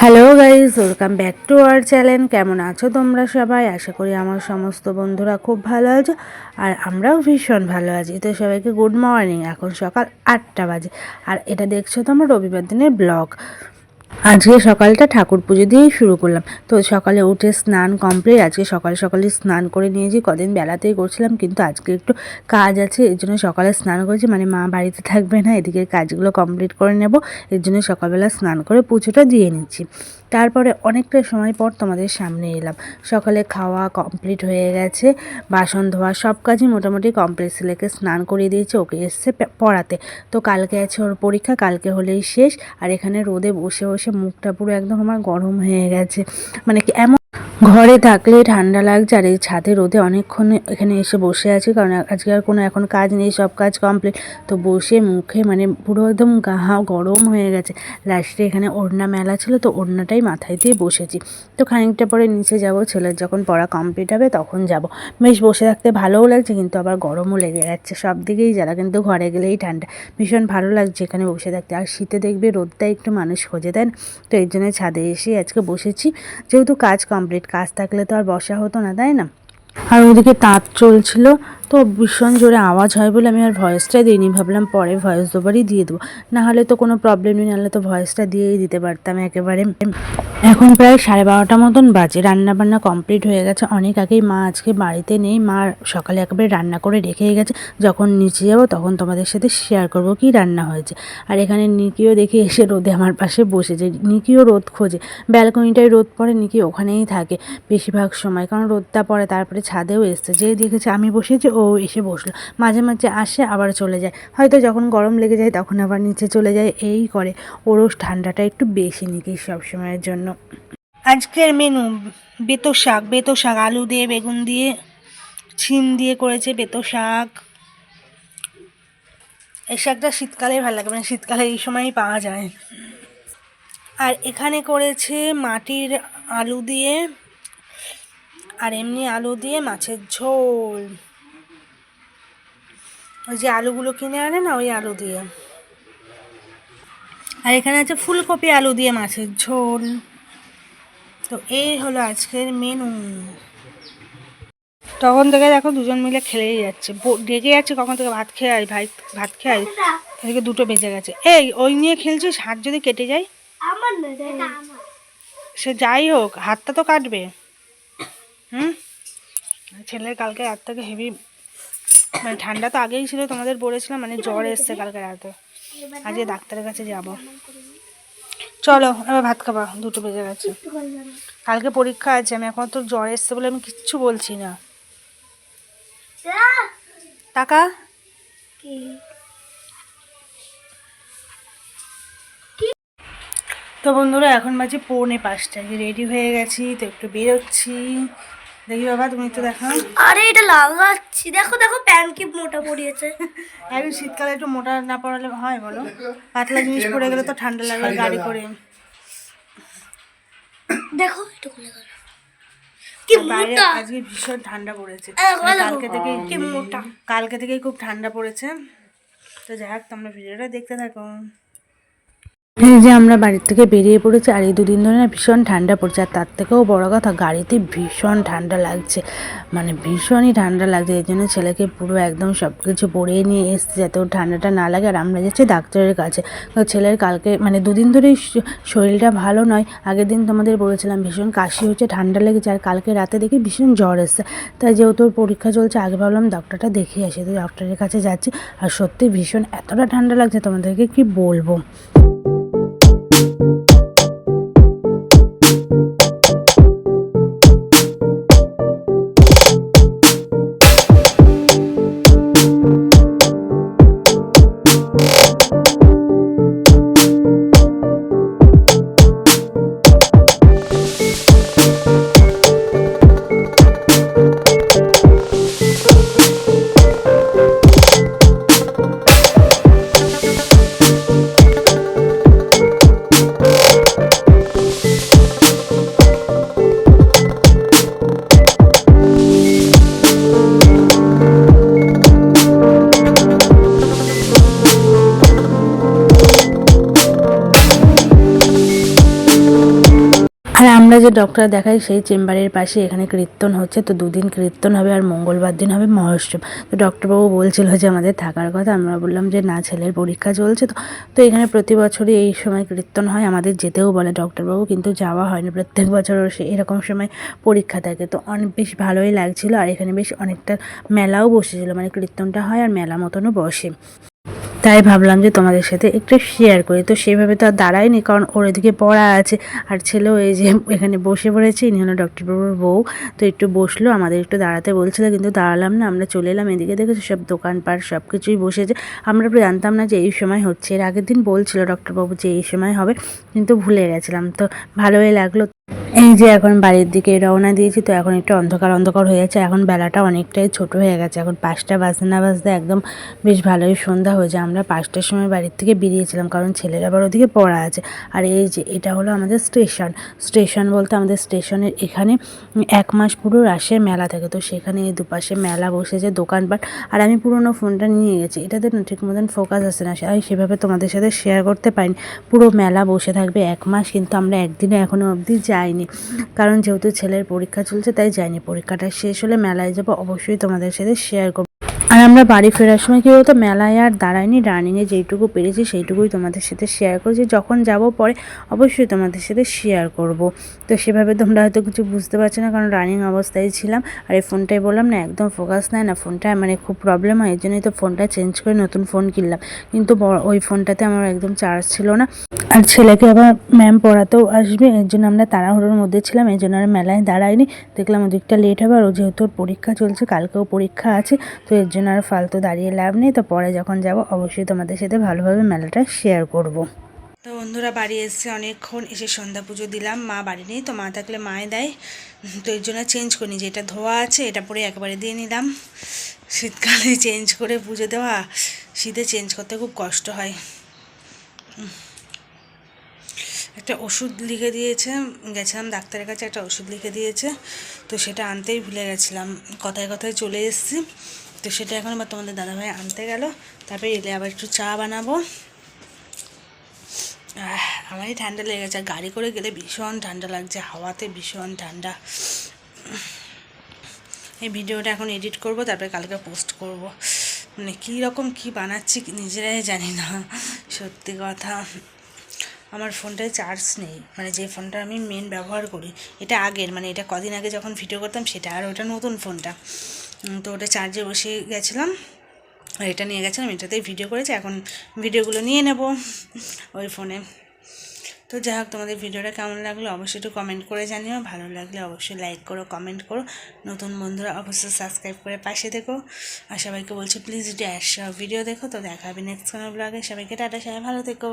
Hello guys welcome back to our channel কেমন আছো তোমরা সবাই? আশা করি আমার সমস্ত বন্ধুরা খুব ভালো আছো আর আমরাও ভীষণ ভালো আছি। তো সবাইকে গুড মর্নিং এখন সকাল আটটা বাজে। আর এটা দেখছ তোমার রবিবার দিনের ব্লগ আজকে সকালটা ঠাকুর পুজো দিয়েই শুরু করলাম। তো সকালে উঠে স্নান কমপ্লিট আজকে সকাল সকালে স্নান করে নিয়েছি। কদিন বেলাতেই করছিলাম, কিন্তু আজকে একটু কাজ আছে, এর জন্য সকালে স্নান করেছি। মানে মা বাড়িতে থাকবে না এদিকে কাজগুলো কমপ্লিট করে নেব। এর জন্য সকালবেলা স্নান করে পুজোটা দিয়ে নিচ্ছি। তারপরে অনেকটা সময় পর তোমাদের সামনে এলাম। সকালে খাওয়া কমপ্লিট হয়ে গেছে, বাসন ধোয়া সব কাজই মোটামুটি কমপ্লিট ছেলেকে স্নান করিয়ে দিয়েছে, ওকে এসছে পড়াতে। তো কালকে আছে ওর পরীক্ষা, কালকে হলেই শেষ। আর এখানে রোদে বসে বসে মুখটা পুরো একদম আমার গরম হয়ে গেছে। মানে কি এমন ঘরে থাকলে ঠান্ডা লাগছে, আর এই ছাদে রোদে অনেকক্ষণ এখানে এসে বসে আছি, কারণ আজকে আর কোনো এখন কাজ নেই, সব কাজ কমপ্লিট তো বসে মুখে মানে পুরো একদম গা গরম হয়ে গেছে। লাস্টে এখানে ওড়না মেলা ছিল, তো ওড়নাটাই মাথায় দিয়ে বসেছি। তো খানিকটা পরে নিচে যাব, ছেলের যখন পড়া কমপ্লিট হবে তখন যাব। বেশ বসে থাকতে ভালোও লাগছে কিন্তু আবার গরমও লেগে যাচ্ছে। সব দিকেই জ্বালা কিন্তু ঘরে গেলেই ঠান্ডা। ভীষণ ভালো লাগছে এখানে বসে থাকতে। আর শীতে দেখবে রোদটা একটু মানুষ খোঁজে দেন তো এর জন্য ছাদে এসে আজকে বসেছি। যেহেতু কাজ কমপ্লিট কাজ থাকলে তো আর বসা হতো না, তাই না? আর ওদিকে তাঁত চলছিল। তো ভীষণ জোরে আওয়াজ হয় বলে আমি আর ভয়েসটা দিইনি। ভাবলাম পরে ভয়েস দুবারই দিয়ে দেবো। না হলে তো কোনো প্রবলেম নেই নাহলে তো ভয়েসটা দিয়েই দিতে পারতাম একেবারে। এখন প্রায় সাড়ে বারোটা মতন বাজে। রান্না বান্না কমপ্লিট হয়ে গেছে। অনেক আগেই মা আজকে বাড়িতে নেই। মা সকালে একেবারে রান্না করে রেখেই গেছে। যখন নিচে যাব তখন তোমাদের সাথে শেয়ার করব কি রান্না হয়েছে। আর এখানে নিকিও দেখি এসে রোদে আমার পাশে বসেছে। নিকিও রোদ খোঁজে। ব্যালকনিটায় রোদ পড়ে, নিকি ওখানেই থাকে বেশিরভাগ সময়। কারণ রোদটা পড়ে, তারপরে ছাদেও এসছে। যেই দেখেছে আমি বসেছি ও এসে বসল। মাঝে মাঝে আসে, আবার চলে যায়। হয়তো যখন গরম লেগে যায়, তখন আবার নিচে চলে যায়। এই করে। ওরও ঠান্ডাটা একটু বেশি নিকি সবসময়ের জন্য। আজকের মেনু বেতো শাক। বেতো শাক, আলু দিয়ে বেগুন দিয়ে, ছিম দিয়ে করেছে বেতো শাক। এই শাকটা শীতকালে ভালো লাগে মানে শীতকালে এই সময়ই পাওয়া যায়। আর এখানে করেছে মাটির আলু দিয়ে, আর এমনি আলু দিয়ে মাছের ঝোল। ওই যে আলুগুলো কিনে আনে না ওই আলু দিয়ে। আর এখানে আছে ফুলকপি আলু দিয়ে মাছের ঝোল। তো এই হলো আজকের মেনু তখন থেকে দেখো দুজন মিলে খেলেই যাচ্ছে। ডেকে যাচ্ছে কখন থেকে ভাত খেয়ে আয় ভাই ভাত খেয়ে আয়। এদিকে দুটো বেজে গেছে। এই ওই নিয়ে খেলছিস? হাত যদি কেটে যায়? না সে যাই হোক হাতটা তো কাটবে। হুম? ছেলের কালকে রাত থেকে হেভি মানে ঠান্ডা তো আগেই ছিল, তোমাদের বলেছিলাম মানে জ্বর এসছে কালকে রাতে। আজকে ডাক্তারের কাছে যাব। চলো, এবার ভাত খাবা, দুটো বেজে গেছে। কালকে পরীক্ষা আছে, আমি এখন তো জ্বর এসছে বলে আমি কিচ্ছু বলছি না। টাকা তো বন্ধুরা, এখন বাজে পৌনে পাঁচটা রেডি হয়ে গেছি, তো একটু বেরোচ্ছি। দেখি বাবা তুমি তো দেখো আরে এটা লাগাচ্ছি দেখো দেখো প্যান্ট কি মোটা পড়িয়েছে। এখন শীতকালে একটু মোটা না পড়ালে হয় বলো। পাতলা জিনিস পরে গেলে তো ঠান্ডা লাগে গাড়ি করে দেখো এটা খুলে গেল। কি মোটা। আজকে ভীষণ ঠান্ডা পড়েছে। কালকে থেকে কি মোটা কালকে থেকেই খুব ঠান্ডা পড়েছে। তো যাই হোক তোমরা ভিডিওটা দেখতে থাকো। এই যে আমরা বাড়ির থেকে বেরিয়ে পড়েছি আর এই দুদিন ধরে না ভীষণ ঠান্ডা পড়ছে, আর তার থেকেও বড় কথা গাড়িতে ভীষণ ঠান্ডা লাগছে। মানে ভীষণই ঠান্ডা লাগছে, এই জন্য ছেলেকে পুরো একদম সব কিছু পরিয়ে নিয়ে এসছে যাতে ওর ঠান্ডাটা না লাগে। আর আমরা যাচ্ছি ডাক্তারের কাছে। ছেলের কালকে মানে দুদিন ধরেই শরীরটা ভালো নয়। আগের দিন তোমাদের বলেছিলাম ভীষণ কাশি হচ্ছে, ঠান্ডা লেগেছে, আর কালকে রাতে দেখি ভীষণ জ্বর এসছে। তাই যেহেতু ওর পরীক্ষা চলছে, আগে ভাবলাম ডক্টরটা দেখিয়ে আসি। তো ডক্টরের কাছে যাচ্ছি, আর সত্যি ভীষণ এতটা ঠান্ডা লাগছে, তোমাদেরকে কি বলব? যে ডক্টর দেখায় সেই চেম্বারের পাশে এখানে কীর্তন হচ্ছে। তো দুদিন কীর্তন হবে আর মঙ্গলবার দিন হবে মহোৎসব। তো ডক্টরবাবু বলছিল যে আমাদের থাকার কথা, আমরা বললাম যে না, ছেলের পরীক্ষা চলছে তো। তো এখানে প্রতি বছরই এই সময় কীর্তন হয়, আমাদের যেতেও বলে ডক্টরবাবু, কিন্তু যাওয়া হয় না প্রত্যেক বছর সে এরকম সময় পরীক্ষা থাকে। তো অনেক বেশ ভালোই লাগছিল। আর এখানে বেশ অনেকটা মেলাও বসেছিল। মানে কীর্তনটা হয় আর মেলা মতনও বসে। তাই ভাবলাম যে তোমাদের সাথে একটু শেয়ার করি। তো সেভাবে তো আর দাঁড়ায়নি, কারণ ওর এদিকে পড়া আছে। আর ছেলেও এই যে এখানে বসে পড়েছে, ইনি হলো ডক্টরবাবুর বউ। তো একটু বসল, আমাদের একটু দাঁড়াতে বলছিল, কিন্তু দাঁড়ালাম না। আমরা চলে এলাম এদিকে, দেখেছি সব দোকানপাট সব কিছুই বসেছে। আমরা জানতাম না যে এই সময় হচ্ছে। এর আগের দিন বলছিল ডক্টরবাবু যে এই সময় হবে, কিন্তু ভুলে গেছিলাম। তো ভালোই লাগল। এই যে এখন বাড়ির দিকে রওনা দিয়েছি, তো এখন একটু অন্ধকার অন্ধকার হয়ে যাচ্ছে এখন বেলাটা অনেকটাই ছোট হয়ে গেছে। এখন পাঁচটা বাজতে না বাজতে একদম বেশ ভালোই সন্ধ্যা হয়ে যায় আমরা পাঁচটার সময় বাড়ির থেকে বেরিয়েছিলাম, কারণ ছেলের আবার ওদিকে পড়া আছে। আর এই যে এটা হলো আমাদের স্টেশন। স্টেশন বলতে আমাদের স্টেশনের এখানে এক মাস পুরো রাসের মেলা থাকে। তো সেখানে এই দুপাশে মেলা বসেছে, দোকানপাট। আর আমি পুরোনো ফোনটা নিয়ে গেছি। এটাতে না ঠিক মতন ফোকাস আসে না। আমি সেভাবে তোমাদের সাথে শেয়ার করতে পারিনি। পুরো মেলা বসে থাকবে এক মাস, কিন্তু আমরা একদিনে এখনও অবধি যাইনি। কারণ যেহেতু ছেলের পরীক্ষা চলছে, তাই যাইনি। পরীক্ষাটা শেষ হলে মেলায় যাব, অবশ্যই তোমাদের সাথে শেয়ার করব। আর আমরা বাড়ি ফেরার সময় কী বলতো, মেলায় আর দাঁড়ায়নি রানিংয়ে যেইটুকু পেরেছি সেইটুকুই তোমাদের সাথে শেয়ার করেছি। যখন যাব পরে অবশ্যই তোমাদের সাথে শেয়ার করব। তো সেভাবে তোমরা হয়তো কিছু বুঝতে পারছ না, কারণ রানিং অবস্থায় ছিলাম। আর এই ফোনটাই বললাম না, একদম ফোকাস নেয় না ফোনটা মানে খুব প্রবলেম হয় এই জন্যই তো ফোনটা চেঞ্জ করে নতুন ফোন কিনলাম। কিন্তু ওই ফোনটাতে আমার একদম চার্জ ছিল না। আর ছেলেকে আবার ম্যাম পড়াতেও আসবে, এর জন্য আমরা তাড়াহুড়োর মধ্যে ছিলাম এই জন্য আর মেলায় দাঁড়াইনি দেখলাম ওদিকটা লেট হবে, আর ও যেহেতু পরীক্ষা চলছে, কালকেও পরীক্ষা আছে, তো এর জন্য আর ফালতু দাঁড়িয়ে লাভ নেই। তো পরে যখন যাব, অবশ্যই তোমাদের সাথে ভালোভাবে মেলাটা শেয়ার করব। তো বন্ধুরা, বাড়ি এসছে অনেকক্ষণ, এসে সন্ধ্যা পুজো দিলাম। মা বাড়ি নেই, তো মা থাকলে মায়ে দেয়। তো এর জন্য চেঞ্জ করিনি, যে এটা ধোয়া আছে, এটা পরে একবারে দিয়ে নিলাম। শীতকালে চেঞ্জ করে পুজো দেওয়া, শীতে চেঞ্জ করতে খুব কষ্ট হয়। একটা ওষুধ লিখে দিয়েছে, গেছিলাম ডাক্তারের কাছে, একটা ওষুধ লিখে দিয়েছে, তো সেটা আনতেই ভুলে গেছিলাম। কথায় কথায় চলে এসেছি, তো সেটা এখন আবার তোমাদের দাদাভাই আনতে গেল, তারপরে এলে আবার একটু চা বানাবো। আমারই ঠান্ডা লেগে গেছে গাড়ি করে গেলে ভীষণ ঠান্ডা লাগছে, হাওয়াতে ভীষণ ঠান্ডা। এই ভিডিওটা এখন এডিট করব, তারপরে কালকে পোস্ট করব। মানে কী রকম কী বানাচ্ছি নিজেরাই জানি না, সত্যি কথা। আমার ফোনটায় চার্জ নেই। মানে যে ফোনটা আমি মেন ব্যবহার করি, এটা আগের মানে এটা কদিন আগে যখন ভিডিও করতাম সেটা, আর ওটা নতুন ফোনটা। তো ওটা চার্জে বসে গেছিলাম আর এটা নিয়ে গেছিলাম, এটাতেই ভিডিও করেছি, এখন ভিডিওগুলো নিয়ে নেব ওই ফোনে। তো যাই হোক, তোমাদের ভিডিওটা কেমন লাগল অবশ্যই একটু কমেন্ট করে জানিও, ভালো লাগলে অবশ্যই লাইক করো কমেন্ট করো। নতুন বন্ধুরা অবশ্যই সাবস্ক্রাইব করে পাশে থেকো। আর সবাইকে বলছি প্লিজ ড্যাশ ভিডিও দেখো, তো দেখা হবে নেক্সট কোনো ব্লগে সবাইকে টাটা, সবাই ভালো থেকো।